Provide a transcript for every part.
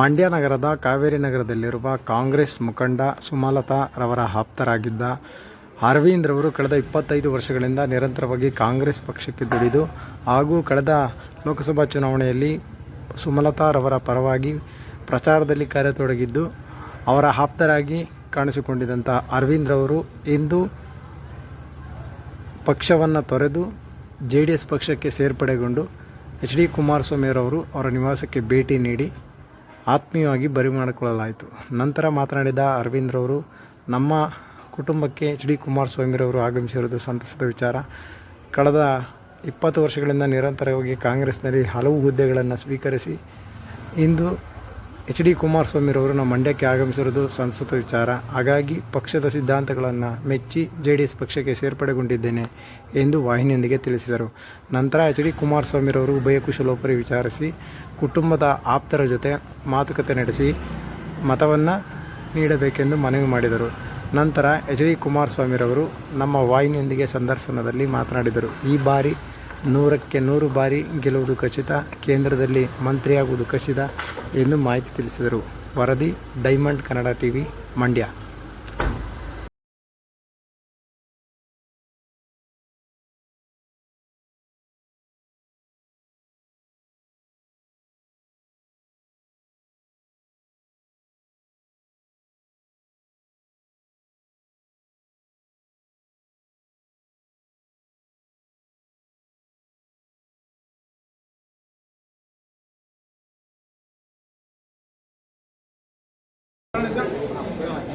ಮಂಡ್ಯ ನಗರದ ಕಾವೇರಿ ನಗರದಲ್ಲಿರುವ ಕಾಂಗ್ರೆಸ್ ಮುಖಂಡ ಸುಮಲತಾ ರವರ ಆಪ್ತರಾಗಿದ್ದ ಅರವಿಂದ್ ರವರು ಕಳೆದ ಇಪ್ಪತ್ತೈದು ವರ್ಷಗಳಿಂದ ನಿರಂತರವಾಗಿ ಕಾಂಗ್ರೆಸ್ ಪಕ್ಷಕ್ಕೆ ದುಡಿದು ಹಾಗೂ ಕಳೆದ ಲೋಕಸಭಾ ಚುನಾವಣೆಯಲ್ಲಿ ಸುಮಲತಾ ರವರ ಪರವಾಗಿ ಪ್ರಚಾರದಲ್ಲಿ ಕಾರ್ಯತೊಡಗಿದ್ದು ಅವರ ಆಪ್ತರಾಗಿ ಕಾಣಿಸಿಕೊಂಡಿದ್ದಂಥ ಅರವಿಂದ್ ರವರು ಇಂದು ಪಕ್ಷವನ್ನು ತೊರೆದು ಜೆ ಪಕ್ಷಕ್ಕೆ ಸೇರ್ಪಡೆಗೊಂಡು ಎಚ್ ಡಿ ಕುಮಾರಸ್ವಾಮಿಯರವರು ಅವರ ನಿವಾಸಕ್ಕೆ ಭೇಟಿ ನೀಡಿ ಆತ್ಮೀಯವಾಗಿ ಬರಿ ಮಾಡಿಕೊಳ್ಳಲಾಯಿತು ನಂತರ ಮಾತನಾಡಿದ ಅರವಿಂದ್ರವರು ನಮ್ಮ ಕುಟುಂಬಕ್ಕೆ ಎಚ್ ಡಿ ಕುಮಾರಸ್ವಾಮಿರವರು ಆಗಮಿಸಿರುವುದು ಸಂತಸದ ವಿಚಾರ. ಕಳೆದ ಇಪ್ಪತ್ತು ವರ್ಷಗಳಿಂದ ನಿರಂತರವಾಗಿ ಕಾಂಗ್ರೆಸ್ನಲ್ಲಿ ಹಲವು ಹುದ್ದೆಗಳನ್ನು ಸ್ವೀಕರಿಸಿ, ಇಂದು ಎಚ್ ಡಿ ಕುಮಾರಸ್ವಾಮಿರವರು ನಮ್ಮ ಮಂಡ್ಯಕ್ಕೆ ಆಗಮಿಸಿರುವುದು ಸಂಸತ್ ವಿಚಾರ. ಹಾಗಾಗಿ ಪಕ್ಷದ ಸಿದ್ಧಾಂತಗಳನ್ನು ಮೆಚ್ಚಿ ಜೆ ಡಿ ಎಸ್ ಪಕ್ಷಕ್ಕೆ ಸೇರ್ಪಡೆಗೊಂಡಿದ್ದೇನೆ ಎಂದು ವಾಹಿನಿಯೊಂದಿಗೆ ತಿಳಿಸಿದರು. ನಂತರ ಎಚ್ ಡಿ ಕುಮಾರಸ್ವಾಮಿರವರು ಉಭಯ ಕುಶಲೋಪರಿ ವಿಚಾರಿಸಿ ಕುಟುಂಬದ ಆಪ್ತರ ಜೊತೆ ಮಾತುಕತೆ ನಡೆಸಿ ಮತವನ್ನು ನೀಡಬೇಕೆಂದು ಮನವಿ ಮಾಡಿದರು. ನಂತರ ಎಚ್ ಡಿ ಕುಮಾರಸ್ವಾಮಿರವರು ನಮ್ಮ ವಾಹಿನಿಯೊಂದಿಗೆ ಸಂದರ್ಶನದಲ್ಲಿ ಮಾತನಾಡಿದರು. ಈ ಬಾರಿ ನೂರಕ್ಕೆ ನೂರು ಬಾರಿ ಗೆಲ್ಲುವುದು ಖಚಿತ, ಕೇಂದ್ರದಲ್ಲಿ ಮಂತ್ರಿಯಾಗುವುದು ಖಚಿತ ಎಂದು ಮಾಹಿತಿ ತಿಳಿಸಿದರು. ವರದಿ, ಡೈಮಂಡ್ ಕನ್ನಡ ಟಿವಿ, ಮಂಡ್ಯ.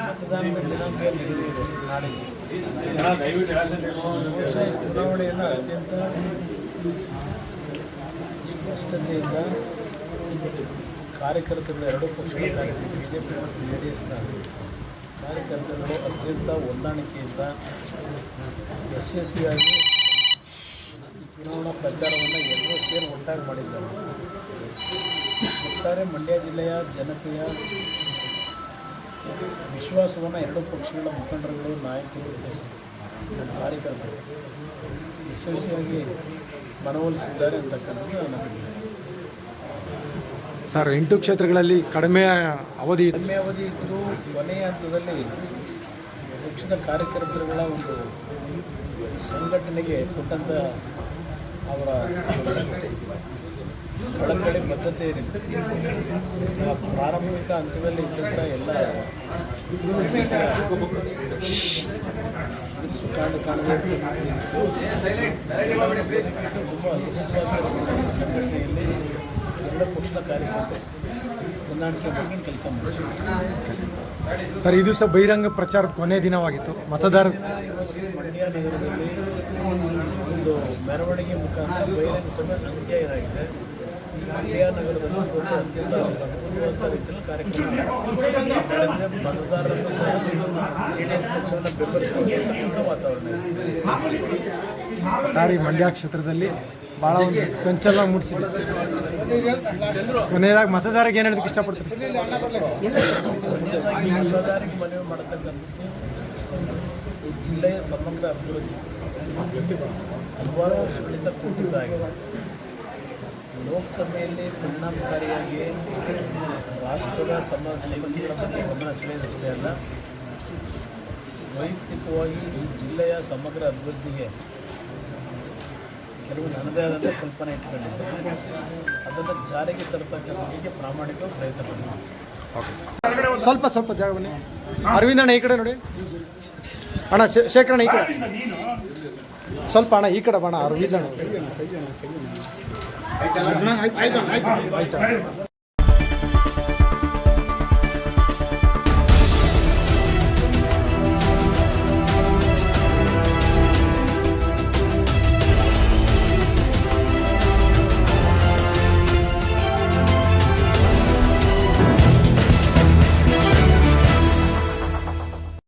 ಮತದಾನದ ದಿನಾಂಕ ಚುನಾವಣೆಯನ್ನು ಅತ್ಯಂತ ಸ್ಪಷ್ಟತೆಯಿಂದ ಕಾರ್ಯಕರ್ತರು ಎರಡೂ ಪಕ್ಷಗಳ ಕಾರ್ಯಕರ್ತರು ಬಿ ಜೆ ಪಿ ಮತ್ತು ಜೆ ಡಿ ಎಸ್ನ ಕಾರ್ಯಕರ್ತರು ಅತ್ಯಂತ ಹೊಂದಾಣಿಕೆಯಿಂದ ಯಶಸ್ವಿಯಾಗಿ ಚುನಾವಣಾ ಪ್ರಚಾರವನ್ನು ಎಲ್ಲರೂ ಸೇರಿ ಒಟ್ಟಾಗಿ ಮಾಡಿದ್ದಾರೆ. ಒಟ್ಟಾರೆ ಮಂಡ್ಯ ಜಿಲ್ಲೆಯ ಜನತೆಯ ವಿಶ್ವಾಸವನ್ನು ಎರಡೂ ಪಕ್ಷಗಳ ಮುಖಂಡರುಗಳು ನಾಯಕರು ಕಾರ್ಯಕರ್ತರು ಯಶಸ್ವಿಯಾಗಿ ಮನವೊಲಿಸಿದ್ದಾರೆ ಅಂತಕ್ಕಂಥದ್ದು ನನ್ನ ಅಭಿಪ್ರಾಯ. ಸರ್ ಎಂಟು ಕ್ಷೇತ್ರಗಳಲ್ಲಿ ಕಡಿಮೆ ಅವಧಿ ಕಡಿಮೆ ಅವಧಿ ಇದ್ದರೂ ಕೊನೆಯ ಹಂತದಲ್ಲಿ ಪಕ್ಷದ ಕಾರ್ಯಕರ್ತರುಗಳ ಒಂದು ಸಂಘಟನೆಗೆ ಕೊಟ್ಟಂಥ ಅವರ ಕಳಕಳಿ ಬದ್ಧತೆ ಏನಿತ್ತು? ಪ್ರಾರಂಭಿಕ ಹಂತದಲ್ಲಿ ಇದ್ದಂಥ ಎಲ್ಲ ಕಾಣದೆ ತುಂಬ ಸಂಘಟನೆಯಲ್ಲಿ ಎಲ್ಲ ಪಕ್ಷದ ಕಾರ್ಯಕರ್ತರು ಸರ್ ಈ ದಿವಸ ಬಹಿರಂಗ ಪ್ರಚಾರದ ಕೊನೆ ದಿನವಾಗಿತ್ತು. ಮತದಾರ ಮಂಡ್ಯ ನಗರದಲ್ಲಿ ಒಂದು ಮೆರವಣಿಗೆ ಮುಖಾಂತರ ಬಹಿರಂಗ ಸಭೆ ಅಂತ್ಯ ಇದಾಗಿದೆ. ಮಂಡ್ಯ ನಗರದಲ್ಲಿ ಇವತ್ತು ಅತ್ಯಂತ ಅದ್ಭುತವಾದ ರೀತಿಯಲ್ಲಿ ಕಾರ್ಯಕ್ರಮ ನಡೆದಿದೆ. ಮತದಾರರನ್ನು ಸಹ ಜೆ ಡಿ ಎಸ್ ಪಕ್ಷವನ್ನು ಬೆಂಬಲಿಸುವಂಥ ವಾತಾವರಣ ಇದೆ. ಈ ಮಂಡ್ಯ ಕ್ಷೇತ್ರದಲ್ಲಿ ಭಾಳ ಒಂದು ಸಂಚಲನ ಮೂಡಿಸಿದೆ. ಕೊನೆಯದಾಗಿ ಮತದಾರರಿಗೆ ಏನು ಹೇಳೋದಕ್ಕೆ ಇಷ್ಟಪಡ್ತೀರಿ? ಮತದಾರರಿಗೆ ಮನವಿ ಮಾಡತಕ್ಕಂಥದ್ದು ಜಿಲ್ಲೆಯ ಸಮಗ್ರ ಅಭಿವೃದ್ಧಿ. ಹಲವಾರು ವರ್ಷಗಳಿಂದ ಕೂಡಿದ್ದಾಗಿದೆ ಲೋಕಸಭೆಯಲ್ಲಿ ಪರಿಣಾಮಕಾರಿಯಾಗಿ ರಾಷ್ಟ್ರದ ಸಮ ಸಮಸ್ಯೆಗಳ ಬಗ್ಗೆ ಗಮನ ಸೆಳೆಯೋದಷ್ಟೇ ಅಲ್ಲ, ವೈಯಕ್ತಿಕವಾಗಿ ಈ ಜಿಲ್ಲೆಯ ಸಮಗ್ರ ಅಭಿವೃದ್ಧಿಗೆ ಕೆಲವು ನನ್ನದೇ ಆದಂಥ ಕಲ್ಪನೆ ಇಟ್ಕೊಂಡಿದ್ದೆ. ಅದನ್ನು ಜಾರಿಗೆ ತರತಕ್ಕಂಥದ್ದಕ್ಕೆ ಪ್ರಾಮಾಣಿಕ ಪ್ರಯತ್ನ ಸ್ವಲ್ಪ ಸ್ವಲ್ಪ ಜಾಗ ಅರವಿಂದಣ್ಣ ಈ ಕಡೆ ನೋಡಿ. ಅಣ್ಣ ಶೇ- ಶೇಖರ್ ಅಣ್ಣ ಈ ಕಡೆ. ಸ್ವಲ್ಪ ಅಣ್ಣ ಈ ಕಡೆ ಬಣ್ಣ ಅಣ್ಣ ಆಯ್ತು